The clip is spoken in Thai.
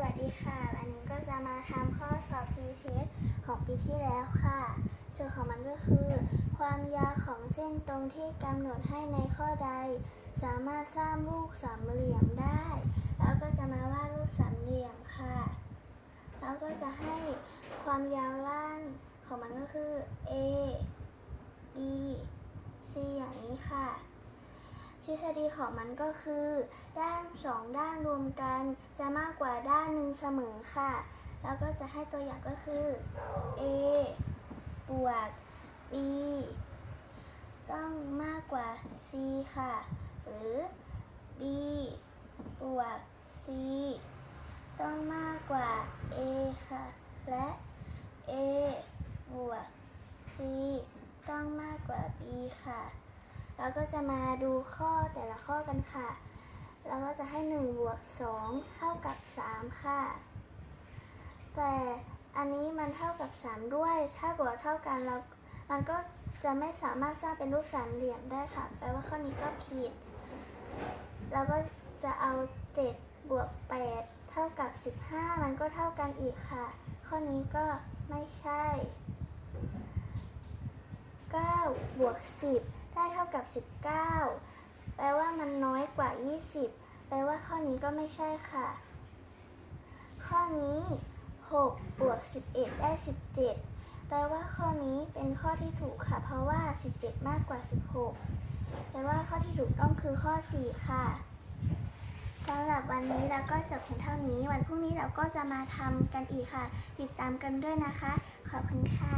วัสดีค่ะวันนี้ก็จะมาทำข้อสอบ p t e s ของปีที่แล้วค่ะโจทย์ของมันก็คือ ความยาวของเส้นตรงที่กำหนดให้ในข้อใด สามารถสร้างรูปสามเหลี่ยมได้ แล้วก็จะมาวาดรูปสามเหลี่ยมค่ะ แล้วก็จะให้ความยาวล่างของมันก็คือ a b c อย่างนี้ค่ะ ทฤษฎีของมันก็คือ ด้านสองด้านรวมกัน จะมากกว่าด้านหนึ่งเสมอค่ะ แล้วก็จะให้ตัวอย่างก็คือ a บวก b ต้องมากกว่า c ค่ะ หรือ b บวก c ต้องมากกว่า a ค่ะ และ a บวก c ต้องมากกว่า b ค่ะ เราก็จะมาดูข้อแต่ละข้อกันค่ะแล้วก็จะให้1บวก2เท่ากับ 3 ค่ะ แต่อันนี้มันเท่ากับ 3 ด้วย ถ้าบวกเท่ากันเรา มันก็จะไม่สามารถสร้างเป็นรูปสามเหลี่ยมได้ค่ะ แปลว่าข้อนี้ก็ผิดแล้วก็จะเอา 7 บวก 8 เท่ากับ 15 มันก็เท่ากันอีกค่ะ ข้อนี้ก็ไม่ใช่ 9 บวก 10ากับ 19 แปลว่ามันน้อยกว่า 20 แปลว่าข้อนี้ก็ไม่ใช่ค่ะ ข้อนี้ 6 บวก 11 ได้ 17 แปลว่าข้อนี้เป็นข้อที่ถูกค่ะ เพราะว่า 17 มากกว่า 16 แปลว่าข้อที่ถูกต้องคือข้อ 4 ค่ะสำหรับวันนี้เราก็จบเพียงเท่านี้ วันพรุ่งนี้เราก็จะมาทำกันอีกค่ะ ติดตามกันด้วยนะคะ ขอบคุณค่ะ